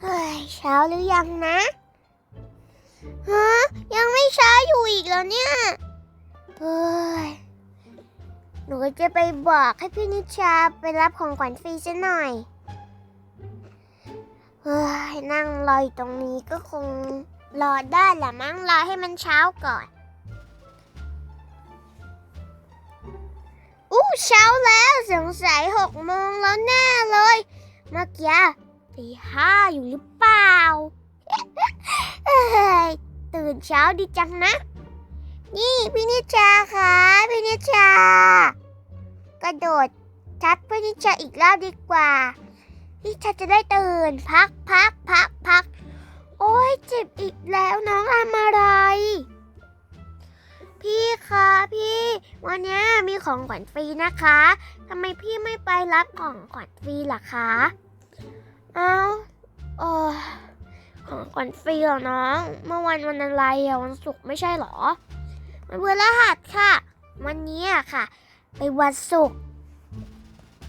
เฮ้ยเช้าหรือยังนะฮะยังไม่เช้าอยู่อีกแล้วเนี่ยเฮ้ยหนูจะไปบอกให้พี่นิชาไปรับของขวัญฟรีซะหน่อยเฮ้ยนั่งรออยู่ตรงนี้ก็คงรอได้แหละมั้งรอให้มันเช้าก่อน เช้าแล้วสงสัยหกโมงแล้วแน่เลย เมื่อกี้ตีห้าอยู่หรือเปล่าตื่นเช้าดีจังนะ นี่พี่นิชาค่ะพี่นิชากระโดดทับพี่นิชาอีกรอบดีกว่าพี่นิชาจะได้ตื่นพักพัก ของขวัญฟรีนะคะทำไมพี่ไม่ไปรับของขวัญฟรีล่ะคะเอาเออของขวัญฟรีเหรอน้อง เมื่อวันวันอะไรอะวันศุกร์ไม่ใช่เหรอวันพฤหัสค่ะ วันนี้อะค่ะ ไปวันศุกร์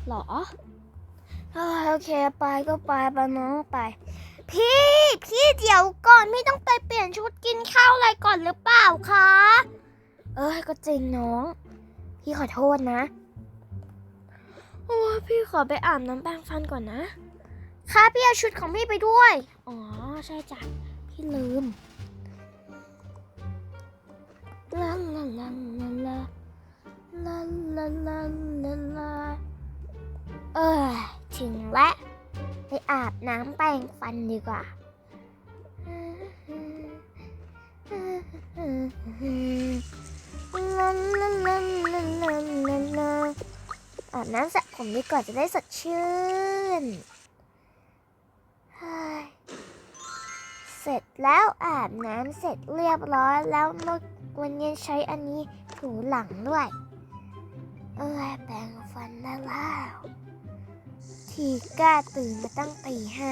เหรอโอเคไปก็ไปไปน้องไป พี่พี่เดี๋ยวก่อนไม่ต้องไปเปลี่ยนชุดกินข้าวอะไรก่อนหรือเปล่าคะ เอ้ยก็จริงน้อง พี่ขอโทษนะ โอ้ยพี่ขอไปอาบน้ำแปรงฟันก่อนนะ ค่ะพี่เอาชุดของพี่ไปด้วย อ๋อ ใช่จ้ะ พี่ลืมลาลาลาลาลาลาลาลาลาลาเออถึงแล้วไปอาบน้ำแปรงฟันดีกว่าลา อาบน้ำสระผมดีกว่าจะได้สดชื่น เสร็จแล้วอาบน้ำเสร็จเรียบร้อยแล้วเมื่อวันนี้ใช้อันนี้ถูหลังด้วย เออแปรงฟันได้แล้วทีกล้าตื่นมาตั้งตีห้า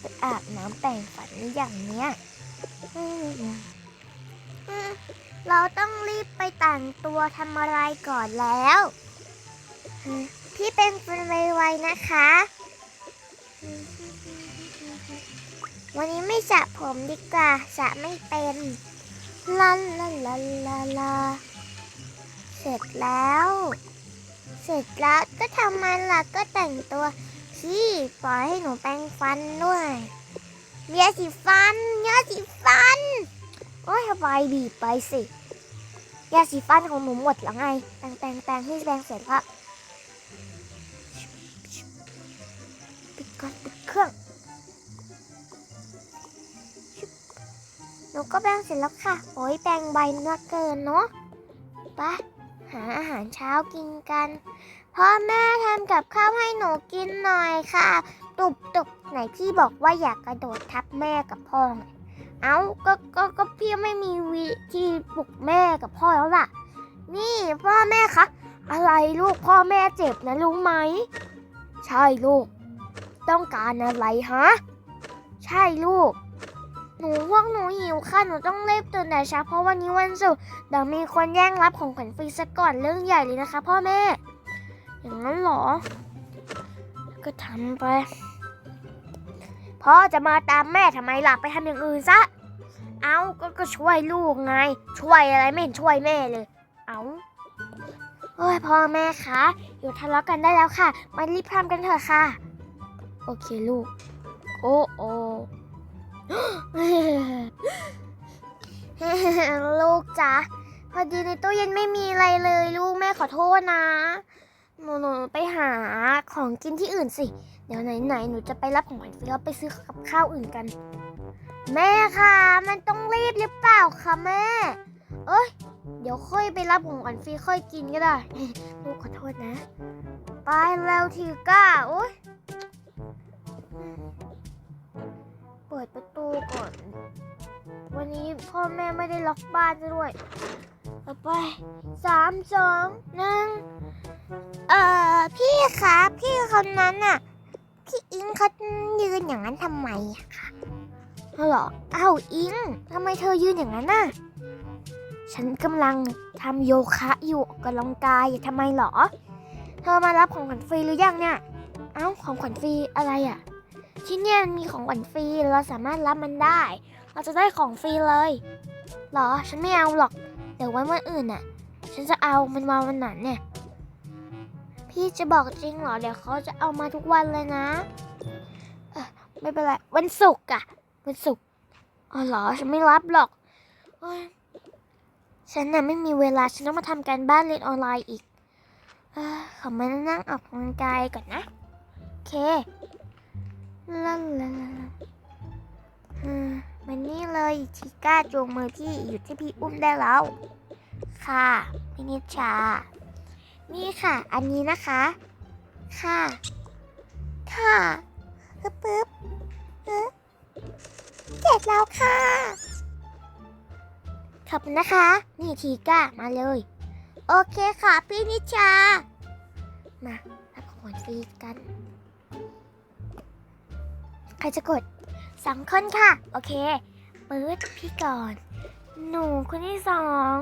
ไปอาบน้ำแปรงฟันอย่างเนี้ย เราต้องรีบไปแต่งตัวทำอะไรก่อนแล้ว พี่เป็นคนไวๆนะคะ วันนี้ไม่สระผมดีกว่าสระไม่เป็นลาลาลาลาลาเสร็จแล้ว เสร็จแล้วก็ทำมันล่ะก็แต่งตัวพี่ปล่อยให้หนูแปรงฟันด้วยเยาสีฟันเยาสีฟัน โอ้ยสบายบีบไปสิยาสีฟันของหนูหมดแล้วไง แปรงแปรงแปรงที่แปรงเสร็จล้วปิดก่อนปิดเครื่องหนูก็แปรงเสร็จแล้วค่ะ โอ้ยแปรงใบมากเกินเนาะไปหาอาหารเช้ากินกัน พ่อแม่ทำกับข้าวให้หนูกินหน่อยค่ะ ตุบตุบไหนพี่บอกว่าอยากกระโดดทับแม่กับพ่อไง เอ้าก็ก็ก็พี่ไม่มีวิธีปลุกแม่กับพ่อแล้วล่ะ นี่พ่อแม่คะอะไรลูกพ่อแม่เจ็บนะรู้ไหม ใช่ลูก ต้องการอะไรฮะ ใช่ลูก หนูพวกหนูหิวค่ะ หนูต้องรีบตื่นแต่เช้าเพราะวันนี้วันศุกร์เดี๋ยวมีคนแย่งรับของขวัญฟรีซะก่อนเรื่องใหญ่เลยนะคะ พ่อแม่ อย่างนั้นเหรอ ก็ทำไป พ่อจะมาตามแม่ทำไมล่ะไปทำอย่างอื่นซะ เอาก็ก็ช่วยลูกไง ช่วยอะไรไม่เห็นช่วยแม่เลย เอาโอ้ยพ่อแม่คะหยุดทะเลาะกันได้แล้วค่ะ มารีบทำกันเถอะค่ะ โอเคลูก โอ้โอลูกจ๊ะพอดีในตู้เย็นไม่มีอะไรเลยลูกแม่ขอโทษนะ หนูหนูไปหาของกินที่อื่นสิ เดี๋ยวไหนๆหนูจะไปรับของขวัญฟรีแล้วไปซื้อกับข้าวอื่นกัน แม่ค่ะ มันต้องรีบหรือเปล่าคะแม่ เอ้ย เดี๋ยวค่อยไปรับของขวัญฟรีค่อยกินก็ได้ลูกขอโทษนะ ไปแล้วทีก้าโอ้ยเปิดประตูก่อน วันนี้พ่อแม่ไม่ได้ล็อกบ้านซะด้วยต่อไปสามสองหนึ่งเอ่อพี่คะพี่คนนั้นน่ะ พี่อิงเขายืนอย่างนั้นทำไมอะคะเหรอเอ้าอิงทำไมเธอยืนอย่างนั้นน่ะ ฉันกำลังทำโยคะอยู่ออกกำลังกายทำไมหรอ เธอมารับของขวัญฟรีหรือยังเนี่ย เอ้าของขวัญฟรีอะไรอะ่ะที่เนี่ยมีของขวัญฟรีเราสามารถรับมันได้ เราจะได้ของฟรีเลยหรอ ฉันไม่เอาหรอก เดี๋ยวไว้วันอื่นน่ะ ฉันจะเอามันมาวันไหนเนี่ย พี่จะบอกจริงเหรอ เดี๋ยวเขาจะเอามาทุกวันเลยนะเออไม่เป็นไร วันศุกร์อะวันศุกร์อ๋อเหรอ ฉันไม่รับหรอกอฉันน่ะไม่มีเวลา ฉันต้องมาทำการบ้านเรียนออนไลน์อีกเออขอมานั่งออกกำลังกายก่อนนะ โอเคลาลาลาลาอืมมันนี่เลยชิก้าจูงมือพี่อยู่ที่พี่อุ้มได้แล้ว ค่ะพินิชา นี่ค่ะ อันนี้นะคะ ค่ะ ค่ะปึ๊บปึ๊บเอ๊ะเสร็จแล้วค่ะ ขอบคุณนะคะ นี่ทีก้ามาเลย โอเคค่ะ พี่นิชา มารับของขวัญฟรีกัน ใครจะกดสองคนค่ะ โอเคเปิดพี่ก่อน หนูคนที่สอง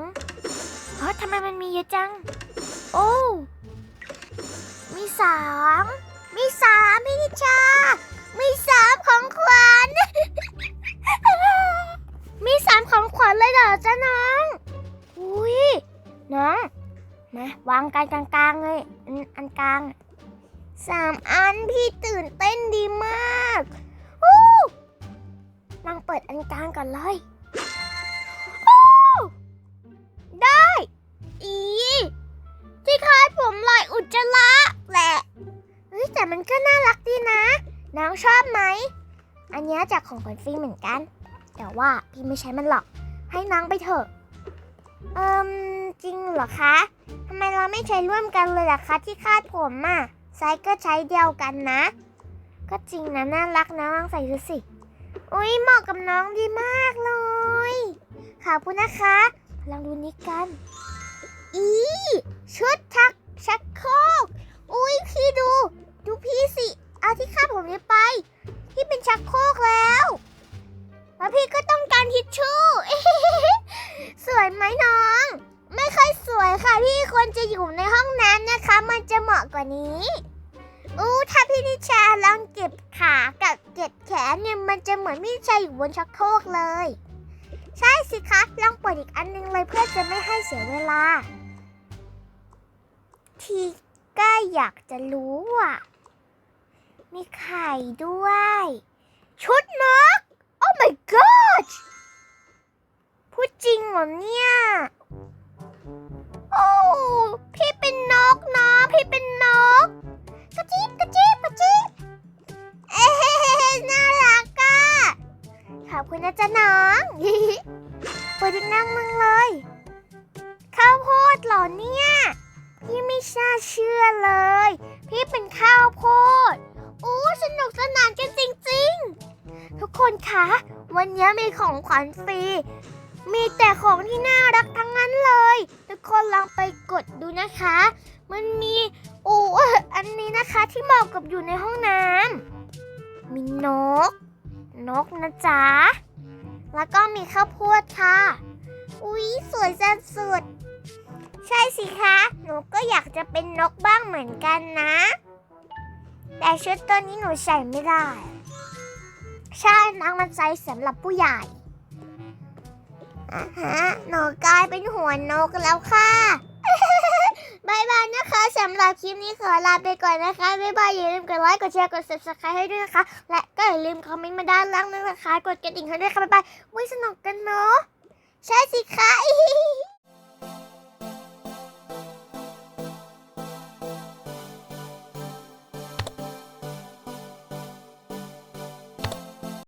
เฮ้ยทำไมมันมีเยอะจัง โอ้ มีสามมีสามพี่นิชา มีสามของขวัญ มีสามของขวัญเลยเหรอจ๊ะน้อง อุ้ยน้อง มาวางกันกลางๆเลยอันอันกลางสามอันพี่ตื่นเต้นดีมากอู้ลองเปิดอันกลางก่อนเลย แต่มันก็น่ารักดีนะ น้องชอบไหม อันนี้จากของขวัญฟรีเหมือนกัน แต่ว่าพี่ไม่ใช้มันหรอก ให้น้องไปเถอะ เอิมจริงเหรอคะทำไมเราไม่ใช้ร่วมกันเลยล่ะคะที่คาดผมอะ่ะไซส์ก็ใช้เดียวกันนะ ก็จริงนะน่ารักนะลองใส่ดูสิ อุ้ยเหมาะกับน้องดีมากเลยขอบคุณนะคะลองดูนี้กัน อีชุดชั กับเก็บแขนเนี่ยมันจะเหมือนพี่นิชาอยู่บนชักโครกเลย ใช่สิคะลองเปิดอีกอันนึงเลยเพื่อจะไม่ให้เสียเวลา ทีก็อยากจะรู้อะ มีไข่ด้วย ชุดนก โอ้ my god พูดจริงเหรอเนี่ย ขวัญฟรี มีแต่ของที่น่ารักทั้งนั้นเลย ทุกคนลองไปกดดูนะคะ มันมีอูอันนี้นะคะที่เหมาะกับอยู่ในห้องน้ำมีนก นกนะจ๊ะ แล้วก็มีข้าวโพดค่ะ อุ๊ย สวยจัดสุด ใช่สิคะ หนูก็อยากจะเป็นนกบ้างเหมือนกันนะ แต่ชุดตัวนี้หนูใส่ไม่ได้ ใช่นักมันไซส์สำหรับผู้ใหญ่ อ่าฮะหนูกลายเป็นหัวนกแล้วค่ะ บายบายนะคะสำหรับคลิปนี้ขอลาไปก่อนนะคะบายบายอย่าลืมกดไลค์กดแชร์กด subscribe ให้ด้วยนะคะ และก็อย่าลืมคอมเมนต์มาด้านล่างด้วยนะคะ กดกระดิ่งให้ด้วยค่ะบายบายไว้สนุกกันเนาะใช่สิคะ